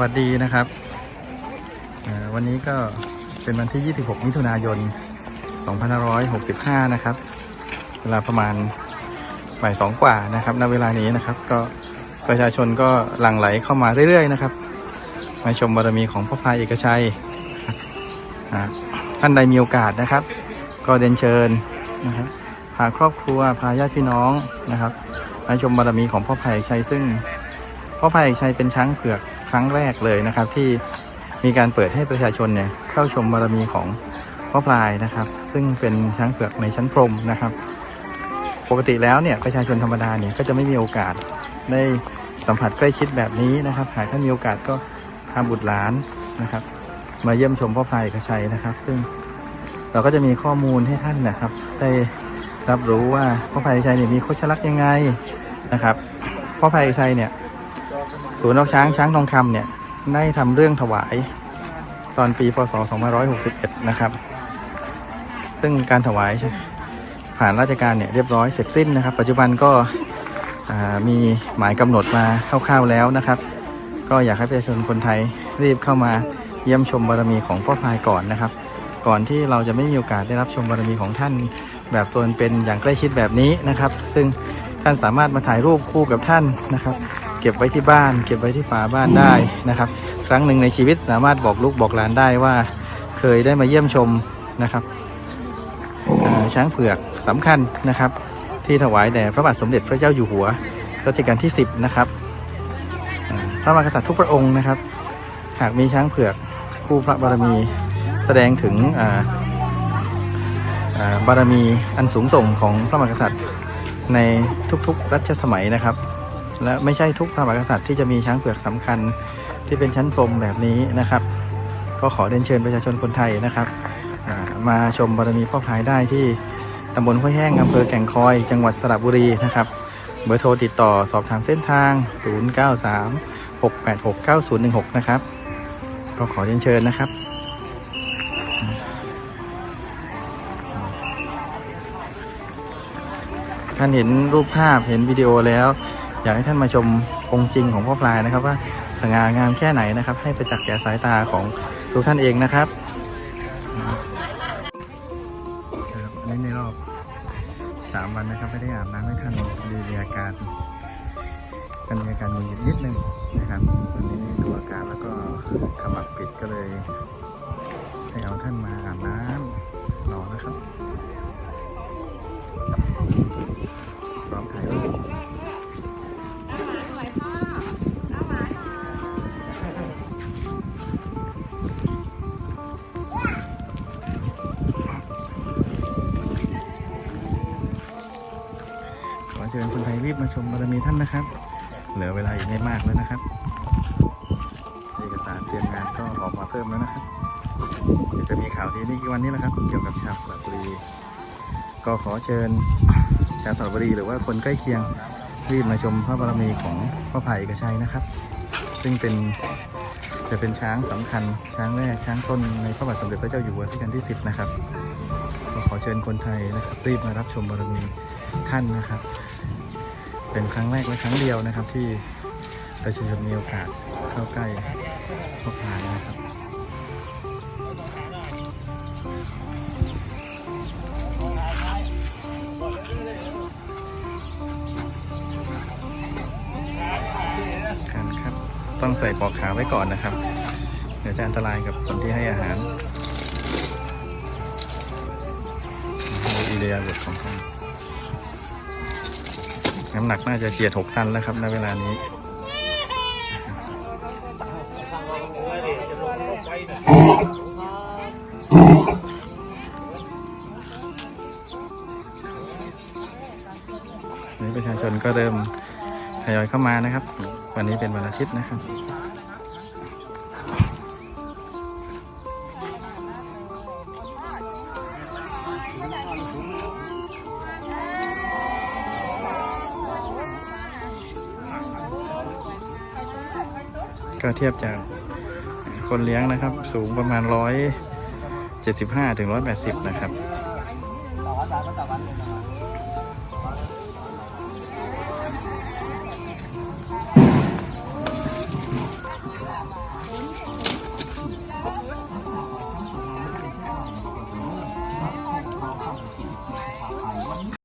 วัสดีนะครับวันนี้ก็เป็นวันที่ 26 มิถุนายน 2565 นะครับ เวลาประมาณบ่ายสองกว่านะครับ ณ เวลานี้นะครับ ก็ประชาชนก็หลั่งไหลเข้ามาเรื่อยๆนะครับ มาชมบารมีของพระพายเอกชัย ท่านใดมีโอกาสนะครับ ก็เดินเชิญนะครับพาครอบครัวพาญาติพี่น้องนะครับมาชมบารมีของพ่อพายเอกชัยซึ่งพ่อพายเอกชัยเป็นช้างเผือก ครั้งแรกเลยนะครับ ที่มีการเปิดให้ประชาชนเนี่ยเข้าชมบารมีของพ่อพลายนะครับ ซึ่งเป็นช้างเผือกในชั้นพรมนะครับ ปกติแล้วเนี่ยประชาชนธรรมดาเนี่ยก็จะไม่มีโอกาสได้สัมผัสใกล้ชิดแบบนี้นะครับ หากท่านมีโอกาสก็พาบุตรหลานนะครับ มาเยี่ยมชมพ่อพลายเอกชัยนะครับ ซึ่งเราก็จะมีข้อมูลให้ท่านนะครับ ได้รับรู้ว่าพ่อพลายเอกชัยเนี่ยมีโคชลักษณ์ยังไงนะครับพ่อพลายเอกชัยเนี่ย ศูนย์เอาช้างช้างทองคำเนี่ยได้ทำเรื่องถวายตอนปีพศ 2561 นะครับ ซึ่งการถวายผ่านราชการเนี่ยเรียบร้อยเสร็จสิ้นนะครับ ปัจจุบันก็มีหมายกำหนดมาคร่าวๆแล้วนะครับ ก็อยากให้ประชาชนคนไทยรีบเข้ามาเยี่ยมชมบารมีของพ่อพายก่อนนะครับ ก่อนที่เราจะไม่มีโอกาสได้รับชมบารมีของท่านแบบตัวเป็นอย่างใกล้ชิดแบบนี้นะครับ ซึ่งท่านสามารถมาถ่ายรูปคู่กับท่านนะครับ ก็บไว้ที่บ้าน เก็บไว้ที่ฝาบ้านได้นะครับ ครั้งหนึ่งในชีวิตสามารถบอกลูกบอกหลานได้ว่า เคยได้มาเยี่ยมชมนะครับช้างเผือกสำคัญนะครับ ที่ถวายแด่พระบาทสมเด็จพระเจ้าอยู่หัวรัชกาลที่ 10 นะครับพระมหากษัตริย์ทุกพระองค์นะครับ หากมีช้างเผือกคู่พระบารมีแสดงถึงอ่าอ่าบารมีอันสูงส่งของพระมหากษัตริย์ในทุกๆรัชสมัยนะครับ และไม่ใช่ทุกพระมหากษัตริย์ที่จะมีช้างเผือกสำคัญที่เป็นชั้นพรมแบบนี้นะครับ ก็ขอเรียนเชิญประชาชนคนไทยนะครับมาชมบารมีพ่อพลายได้ที่ตำบลห้วยแห้งอำเภอแก่งคอย จังหวัดสระบุรีนะครับเบอร์โทรติดต่อสอบถามเส้นทาง 093 686 9016 นะครับ ก็ขอเรียนเชิญนะครับ ท่านเห็นรูปภาพเห็นวิดีโอแล้ว อยากให้ท่านมาชมองค์จริงของพ่อพลายนะครับ ว่าสง่างามแค่ไหนนะครับ ให้ไปจักษ์แก่สายตาของทุกท่านเองนะครับนี่ในรอบสามวันนะครับไม่ได้อาบน้ำให้ท่านดีมีอาการท่านมีอาการมึนนิดนึงนะครับ ชิญคนไทยรีบมาชมบารมีท่านนะครับ เหลือเวลาอีกไม่มากแล้วนะครับ เอกสารเตรียมงานก็ออกมาเพิ่มแล้วนะครับเดี๋ยวจะมีข่าวดีนี่กี่วันนี้แหละครับ เกี่ยวกับชาวสระบุรี ก็ขอเชิญชาวสระบุรีหรือว่าคนใกล้เคียงรีบมาชมพระบารมีของพระพายเอกชัยนะครับ ซึ่งเป็นจะเป็นช้างสำคัญช้างแรกช้างต้นในพระบาทสมเด็จพระเจ้าอยู่หัวรัชกาลที่ 10 นะครับ ก็ขอเชิญคนไทยนะครับรีบมารับชมบารมีท่านนะครับ เป็นครั้งแรกและครั้งเดียวนะครับ ที่ประชาชนมีโอกาสเข้าใกล้พบพานนะครับครับครับต้องใส่ปลอกขาไว้ก่อนนะครับ เดี๋ยวจะอันตรายกับคนที่ให้อาหารดูอิเลียบทของท่าน น้ำหนักน่าจะเจียดหกตันแล้วครับในเวลานี้นี่ประชาชนก็เริ่มทยอยเข้ามานะครับ วันนี้เป็นวันอาทิตย์นะครับ ก็เทียบจากคนเลี้ยงนะครับ สูงประมาณร้อยเจ็ดสิบห้าถึงร้อยแปดสิบนะครับ